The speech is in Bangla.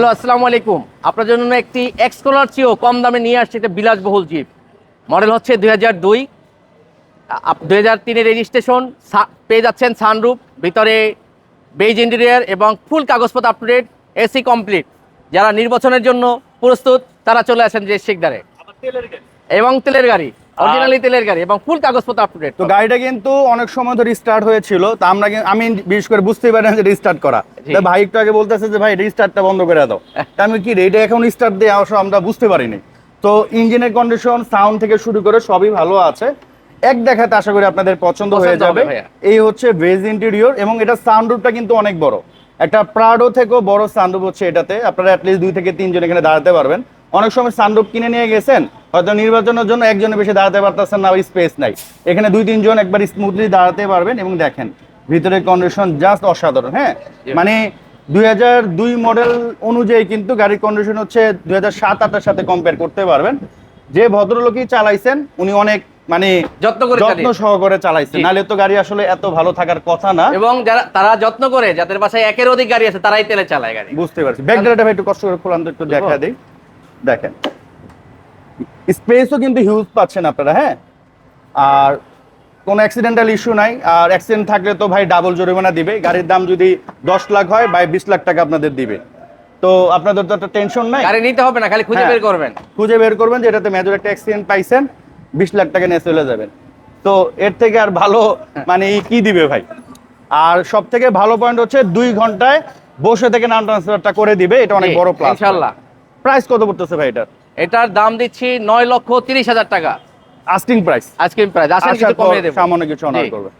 হ্যালো আসসালামু আলাইকুম। আপনার জন্য একটি এক্সকোলার চেয়েও কম দামে নিয়ে আসছে একটা বিলাসবহুল জিপ। মডেল হচ্ছে দুই হাজার দুই। দুই হাজার তিনের রেজিস্ট্রেশন পেয়ে যাচ্ছেন সানরুফ ভিতরে বেজ ইন্টেরিয়ার এবং ফুল কাগজপত্র আপডেট এসি কমপ্লিট যারা নির্বাচনের জন্য প্রস্তুত তারা চলে আসেন যে শিকদারে। এবং তেলের গাড়ি। অরিজিনালি তেলের গাড়ি এবং ফুল কাগজপত্র আপ টু ডেট তো গাড়িটা কিন্তু অনেক সময় ধরে স্টার্ট হয়েছিল। তা আমরা আমি বিশেষ করে বুঝতেই পারি যে রিস্টার্ট করা। তা ভাই একটু আগে বলতেছে যে ভাই রিস্টার্টটা বন্ধ করে দাও। তা আমি কি এখন স্টার্ট দিয়ে আমরা বুঝতে পারিনি। তো ইঞ্জিনের কন্ডিশন সাউন্ড থেকে শুরু করে সবই ভালো আছে। এক দেখাতে আশা করি আপনাদের পছন্দ হয়ে যাবে। এই হচ্ছে ভেজ ইন্টেরিয়র এবং এটা সাউন্ডরুফটা কিন্তু অনেক বড়। একটা প্রাডো থেকেও বড় সানরুফ হচ্ছে এটাতে। আপনারা অ্যাটলিস্ট দুই থেকে তিনজন এখানে দাঁড়াতে পারবেন। অনেক সময় সানরুফ কিনে নিয়ে গেছেন হয়তো নির্বাচনের জন্য একজনের বেশি দাঁড়াতে পারতেছেন না স্পেস নাই। এখানে দুই তিনজন একবার স্মুথলি দাঁড়াতে পারবেন এবং দেখেন ভিতরের কন্ডিশন জাস্ট অসাধারণ হ্যাঁ? মানে দুই হাজার দুই মডেল অনুযায়ী কিন্তু গাড়ির কন্ডিশন হচ্ছে দুই হাজার সাত আটের সাথে কম্পেয়ার করতে পারবেন। যে ভদ্রলোকই চালাইছেন উনি অনেক মানে যত্ন করে যত্ন সহকারে চালাইছেন। নাহলে তো গাড়ি আসলে এত ভালো থাকার কথা না। এবং যারা তারা যত্ন করে যাদের বাসায় একের অধিক গাড়ি আছে তারাই তেলে চালায় গাড়ি। বুঝতে পারছি। ব্যাক ডালাটা ভাই একটু কষ্ট করে খোলান তো একটু দেখা দিই। দেখেন। স্পেসও কিন্তু হিউজ পাচ্ছেন আপনারা হ্যাঁ? আর কোনো অ্যাক্সিডেন্টাল ইস্যু নাই আর অ্যাক্সিডেন্ট থাকলে তো ভাই ডাবল জরিমানা দিবে। গাড়ির দাম যদি দশ লাখ হয় বাই বিশ লাখ টাকা আপনাদের দিবে। তো আপনাদের তো একটা টেনশন নাই। গাড়ি নিতে হবে না খালি খুঁজে হ্যাঁ। বের করবেন। খুঁজে বের করবেন যে এটাতে মেজর একটা অ্যাক্সিডেন্ট পাইছেন বিশ লাখ টাকা নিয়ে চলে যাবেন। তো এর থেকে আর ভালো মানে কি দিবে ভাই? আর সব থেকে ভালো পয়েন্ট হচ্ছে দুই ঘন্টায় বসে থেকে নাম ট্রান্সফারটা করে দিবে এটা অনেক বড় প্লাস ইনশাল্লাহ। প্রাইস কত পড়তেছে ভাই এটার? এটার দাম দিচ্ছি নয় লক্ষ তিরিশ হাজার টাকা। আস্কিং প্রাইস আজকে প্রাইস আসার কিছু কমিয়ে দেবো। সামান্য কিছু অনার করবে।